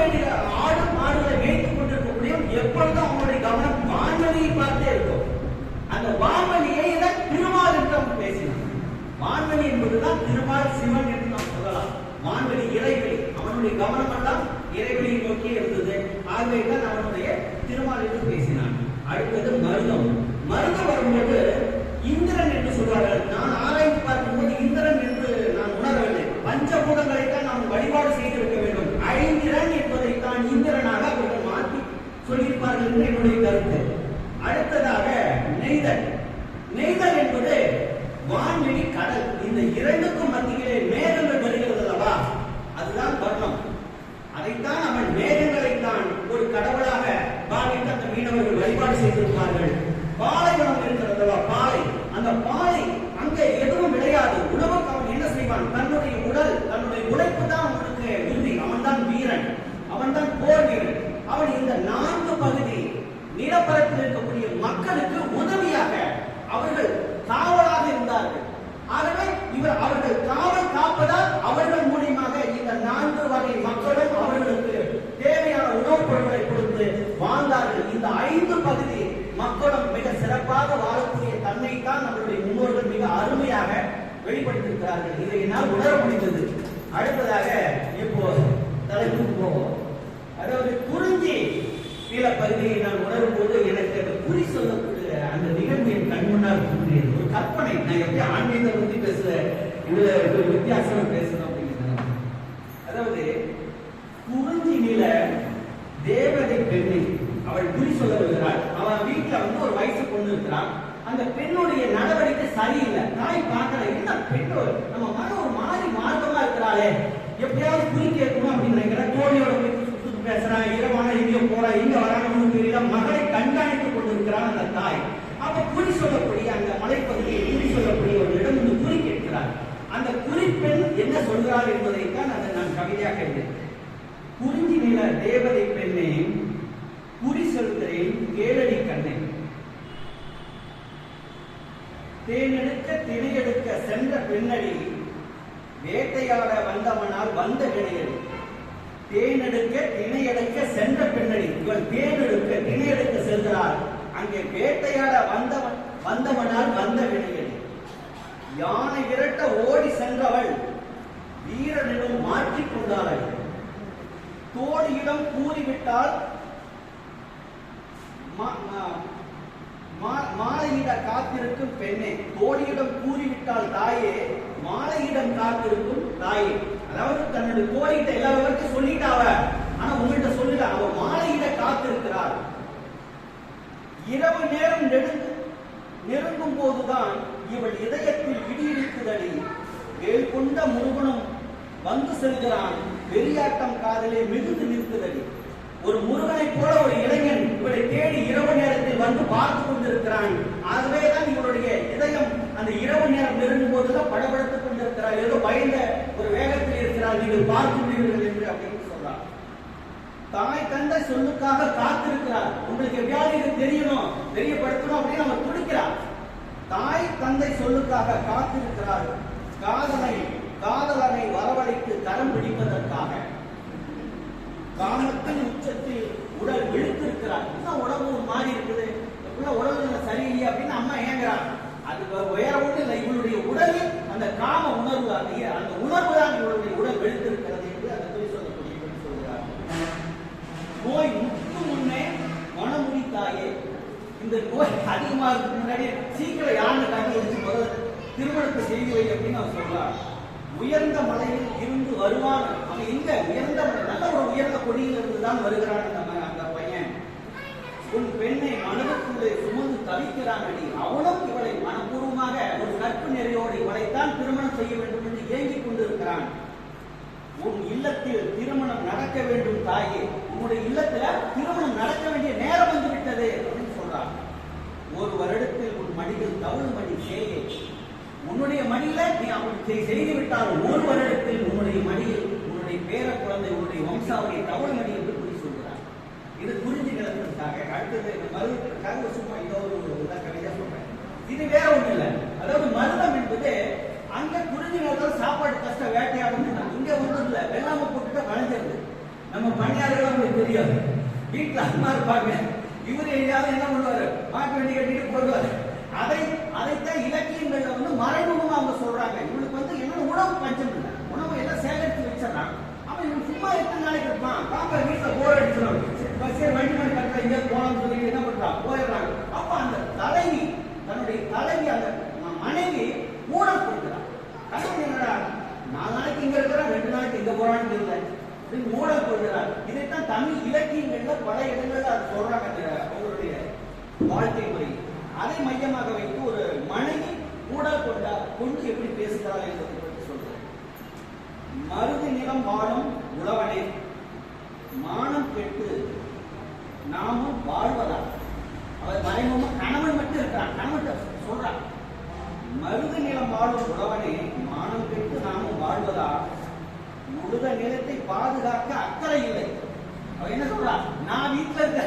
வேண்டிய ஆடு மாடுகளை மேய்த்துக் கொண்டிருக்கக்கூடிய எப்பொழுதும் அவனுடைய கவனம் வான்வெளியை பார்த்தே இருக்கும். அந்த வான்வெளியை தான் திருமால் என்று அவன் பேசினான் வான்வெளி என்பதுதான் திருமால் சிவன் என்று நாம் சொல்லலாம். வான்வெளி இறைவெளி அவனுடைய கவனம் எல்லாம் இறைவெளியை நோக்கி இருந்தது. ஆகவே தான் அவனுடைய திருமால் என்று பேசினான் அடுத்தது மருதம். மருதம் வரும்போது இந்திரன் என்று சொல்வார்கள் நான் ஆராய்ந்து பார்க்கும்போது இந்திரன் என்று நான் உணரவில்லை பஞ்சபூதங்களை தான் நாம் வழிபாடு செய்திருக்க வேண்டும் ஐந்திரன் என்பதை தான் இந்திரனாக அவர்கள் மாற்றி சொல்லியிருப்பார்கள் என்று என்னுடைய கருத்து. அடுத்ததாக நெய்தல். நெய்தல் என்பது வான்வெளி கடல். இந்த இரண்டுக்கும் மத்தியிலே மேகங்கள் வருகிறது அல்லவா? அதுதான் வர்ணம். அதைத்தான் அவன் மேகங்களை தான் ஒரு கடவுளாக பாவித்து அந்த மீனவர்கள் வழிபாடு செய்திருப்பார்கள். பாலைவனம் இருக்கிறதல்லவா பாலை. அந்த பாலை அங்கே எதுவும் விளையாது. உணவுக்கு அவன் என்ன செய்வான்? தன்னுடைய உடல் தன்னுடைய உழைப்பு தான் அவனுக்கு உறுதி. அவன் தான் வீரன். அவன் தான் போர் வீரன் அவன் இந்த நான் நிலப்பரப்பில் இருக்கக்கூடிய மக்களுக்கு உதவியாக அவர்கள் காவலாக இருந்தார்கள். ஆகவே இவர் அவர்கள் காவல் கற்பனை ஆன்மீகத்தை பத்தி பேசல இதுல ஒரு வித்தியாசமா பேசணும் அப்படின்னு அதாவது குறிஞ்சி நில தேவதை பெண்ணை அவள் குறி சொல்ல வருகிறாள். அவன் வீட்டுல வந்து ஒரு வயசு பொண்ணு இருக்கிறான். அந்த பெண்ணுடைய நடவடிக்கை சரியில்லை. தாய் பார்க்கல. என்ன பெண் ஒரு- நம்ம மகன் ஒரு மாதிரி மார்க்கமா இருக்கிறாளே. எப்படியாவது குறி கேட்கணும் அப்படின்னு நினைக்கிறேன் தோழியோட பேசுறான் இரவான இங்கே போறா. இங்க வரான்னு தெரியல. மகளை கண்காணித்துக் கொண்டிருக்கிறான் அந்த தாய். அப்ப குறி சொல்லக்கூடிய அந்த மலைப்பகுதியை குறி சொல்லக்கூடிய ஒரு இடம் வந்து குறி கேட்கிறார் அந்த குறிப்பெண் என்ன என்பதைத்தான் என்பதை தான் அதை நான் கவிதையாக எழுதினேன் குறிஞ்சி நில தேவதை பெண்ணே குறி சொல்கிறேன் கேளடி கண்ணே. தேனெடுக்க திணையெடுக்க சென்ற பெண்ணடி வேட்டையாட வந்தவனால் வந்த வினையடி தேனெடுக்க திணையெடுக்க சென்ற பெண்ணடி இவள் தேனெடுக்க திணையெடுக்க செல்கிறாள் அங்கே வேட்டையாட வந்தவன் வந்தவனால் வந்த வினையடி யானை விரட்ட ஓடி சென்றவள் வீரனிடம் மாற்றிக் கொண்டாள் தோழியிடம் கூறிவிட்டால் மாலையிட காத்திருக்கும் பெண்ணே தோழியிடம் கூறிவிட்டால் தாயே மாலையிடம் காத்திருக்கும் தாயே. அதாவது தன்னுடைய தோழிகிட்ட எல்லா விவரத்தையும் சொல்லிட்டா ஆனா உங்கள்கிட்ட சொல்லல அவ மாலையிட காத்திருக்கிறார் இரவு நேரம் நெடுங்கு நெருங்கும் போதுதான் இவள் இதயத்தில் இடி இடிக்குதடி வேல் கொண்ட முருகனும் வந்து செல்கிறான். வெறியாட்டம் காதலே மிகுந்து நிற்கிறது. ஒரு முருகனைப் போல ஒரு இளைஞன் இவளை தேடி இரவு நேரத்தில் வந்து பார்த்து கொண்டிருக்கிறான். ஆகவே தான் இவருடைய இதயம் அந்த இரவு நேரம் நெருங்கும் போதுதான் படபடுத்துக் கொண்டிருக்கிறார் ஏதோ பயந்த ஒரு வேகத்தில் இருக்கிறார் நீங்கள் பார்த்து விடுவீர்கள் என்று அப்படின்னு சொல்றார் தாய் தந்தை சொல்லுக்காக காத்திருக்கிறார். உங்களுக்கு எப்படியாவது இது தெரியணும் தெரியப்படுத்தணும் அப்படின்னு அவர் துடிக்கிறார் தாய் தந்தை சொல்லுக்காக காத்திருக்கிறார். காதலை காதலனை வரவழைத்து கரம் பிடிப்பதற்காக காமத்தின் உச்சத்தில் உடல் விழுத்திருக்கிறார். என்ன உடம்பு மாறி மாதிரி இருக்குது எப்படின்னா உடல்நிலை சரியில்லையே அப்படின்னு அம்மா ஏங்குறாங்க. அது வே- வேற ஒன்றும் இல்லை. இவளுடைய உடலில் அந்த காம உணர்வு அந்த அந்த உணர்வு தான் இவளுடைய உடல் வெளுத்திருக்கிறது என்று அந்த குறி சொல்லக்கூடிய சொல்கிறார். நோய் முற்று முன்னே மனமுடி தாயே இந்த நோய் அதிகமாக முன்னாடி சீக்கிரம் யாருன்னு காட்டி எடுத்து முதல்ல திருமணத்தை செய்து வை அப்படின்னு அவர் சொல்றான் உயர்ந்த மலையில் இருந்து வருவான். அவன் எங்க உயர்ந்த மலை நல்ல ஒரு உயர்ந்த கொடியிலிருந்து தான் வருகிறான் நம்ம அந்த பையன். உன் பெண்ணை மனதுக்குள்ளே சுமந்து தவிக்கிறான் அடி அவனும் இவளை மனப்பூர்வமாக ஒரு நட்பு நெறியோடு இவளைத்தான் திருமணம் செய்ய வேண்டும் என்று ஏங்கிக் கொண்டிருக்கிறான். உன் இல்லத்தில் திருமணம் நடக்க வேண்டும் தாயே. உன்னுடைய இல்லத்துல திருமணம் நடக்க வேண்டிய நேரம் வந்து விட்டது அப்படின்னு சொல்றான். ஒரு வருடத்தில் உன் மடியில் தவறு மணி சேயே உன்னுடைய மடியில நீ அவன் செய்- செய்து விட்டால் ஒரு வருடத்தில் ஈசாவுடைய மடி என்று குறி சொல்கிறார். இது குறிஞ்சி நிலத்திற்காக அடுத்தது இந்த மருதத்திற்காக சும்மா இதோ ஒரு இதாக கவிதை சொல்றேன். இது வேற ஒண்ணு இல்ல. அதாவது மருதம் என்பது அங்க குறிஞ்சி நிலத்துல சாப்பாடு கஷ்டம் வேட்டையாடும் இங்க ஒன்றும் இல்லை. வெள்ளாம போட்டுட்டு வளைஞ்சிருது நம்ம பணியாளர்கள் அவங்களுக்கு தெரியாது. வீட்டுல அம்மா இருப்பாங்க. இவர் எங்கேயாவது என்ன பண்ணுவாரு? மாட்டு வண்டி கட்டிட்டு போடுவாரு. அதை அதை இலக்கியங்கள்ல வந்து மறைமுகமா அவங்க சொல்றாங்க இவனுக்கு வந்து என்ன உணவு பஞ்சம் இல்லை. உணவு எல்லாம் சேகரித்து வச்சிடறான் அவன் இவன் சும்மா எத்தனை நாளைக்கு இருப்பான். பாப்பா வீட்டுல போர் அடிச்சிடும். பஸ்ஸே வண்டி மணி கட்டல இங்க போலாம்னு சொல்லி என்ன பண்றான் போயிடுறாங்க. அப்ப அந்த தலைவி தன்னுடைய தலைவி அந்த மனைவி ஊழல் கொடுக்கிறான் கணவன் என்னடா நாலு நாளைக்கு இங்க இருக்கிறான் ரெண்டு நாளைக்கு இங்க போறான்னு தெரியல. இப்படி கொள்கிறார் இதைத்தான் தமிழ் இலக்கியங்கள்ல பல இடங்கள்ல அது சொல்றாங்க அவங்களுடைய வாழ்க்கை முறை. அதை மையமாக வைத்து ஒரு மனைவி ஊடல் கொண்டா கொண்டு எப்படி பேசுகிறார் என்பது பற்றி சொல்றேன். மருது நிலம் வாழும் உழவனே மானம் கெட்டு நாமும் வாழ்வதா அவர் மறைமுகமா கணவன் மட்டும் இருக்கிறான் கணவன் சொல்றான். மருது நிலம் வாழும் உழவனே மானம் கெட்டு நாமும் வாழ்வதா முழுத நிலத்தை பாதுகாக்க அக்கறை இல்லை. அவன் என்ன சொல்றான்? நான் வீட்டுல இருக்க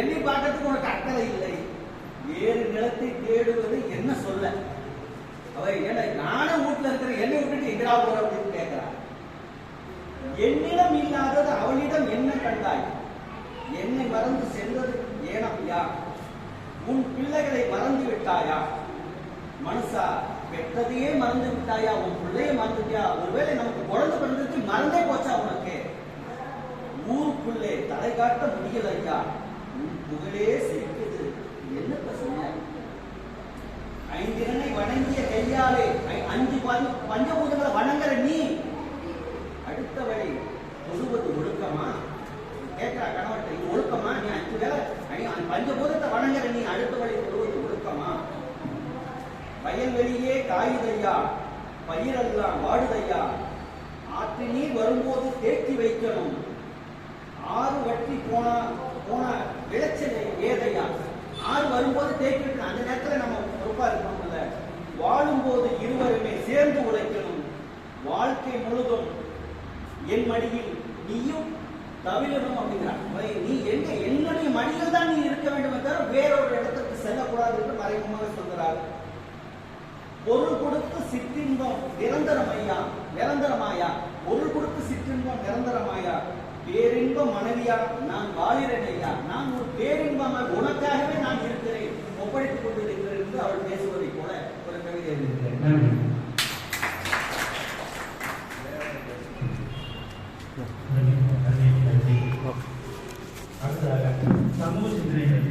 என்னை பார்க்கறதுக்கு உனக்கு அக்கறை இல்லை. வேறு நிலத்தை தேடுவது என்ன சொல்ல? அவ ஏன்னா நானும் வீட்டுல இருக்கிற என்னை விட்டுட்டு எங்கடா போற அப்படின்னு கேட்கிறான் என்னிடம் இல்லாதது அவளிடம் என்ன கண்டாய்? என்னை மறந்து சென்றது ஏனப்பையா உன் பிள்ளைகளை மறந்து விட்டாயா? மனுஷா பெற்றதையே மறந்து விட்டாயா? உன் பிள்ளைய மறந்துட்டியா? ஒருவேளை நமக்கு குழந்தை பிறந்ததுக்கு மறந்தே போச்சா உனக்கு? ஊருக்குள்ளே தலை காட்ட முடியல ஐயா உன் புகழே சிரிக்குது. என்ன சொன்ன ஐந்திரனை வணங்கிய கையாலே அஞ்சு பஞ்ச- பஞ்சபூதங்களை வணங்குற நீ. அடுத்தவளை தொழுவது ஒழுக்கமா? கேட்கிற கணவர்கிட்ட இது ஒழுக்கமா? நீ அஞ்சு வேலை பஞ்சபூதத்தை வணங்குற நீ அடுத்தவளை தொழுவது ஒழுக்கமா? வயல்வெளியே காயுதையா? பயிரெல்லாம் வாடுதையா? ஆற்று நீர் வரும்போது தேக்கி வைக்கணும். ஆறு வட்டி போனா போன விளைச்சல் ஏதையா? ஆறு வரும்போது தேக்கி வைக்கணும். அந்த நேரத்துல நம்ம பொறுப்பா இருக்கணும்ல. வாழும்போது இருவருமே சேர்ந்து உழைக்கணும். வாழ்க்கை முழுதும் என் மடியில் நீயும் தவிரணும் அப்படிங்கிறான் நீ எங்க என்னுடைய மடியில் தான் நீ இருக்க வேண்டும் தவிர வேறொரு இடத்துக்கு செல்லக்கூடாது என்று மறைமுகமாக சொல்கிறார் பொருள் கொடுத்து சிற்றின்பம் நிரந்தரமையா? நிரந்தரமாயா? பொருள் கொடுத்து சிற்றின்பம் நிரந்தரமாயா? பேரின்ப மனைவியா? நான் வாழ்கிறேன் ஐயா. நான் ஒரு பேரின்பமாக உனக்காகவே நான் இருக்கிறேன். ஒப்படைத்துக் கொண்டிருக்கிறேன். அவர் அவள் பேசுவதை போல ஒரு கவிதை எழுதியிருக்கிறேன் நன்றி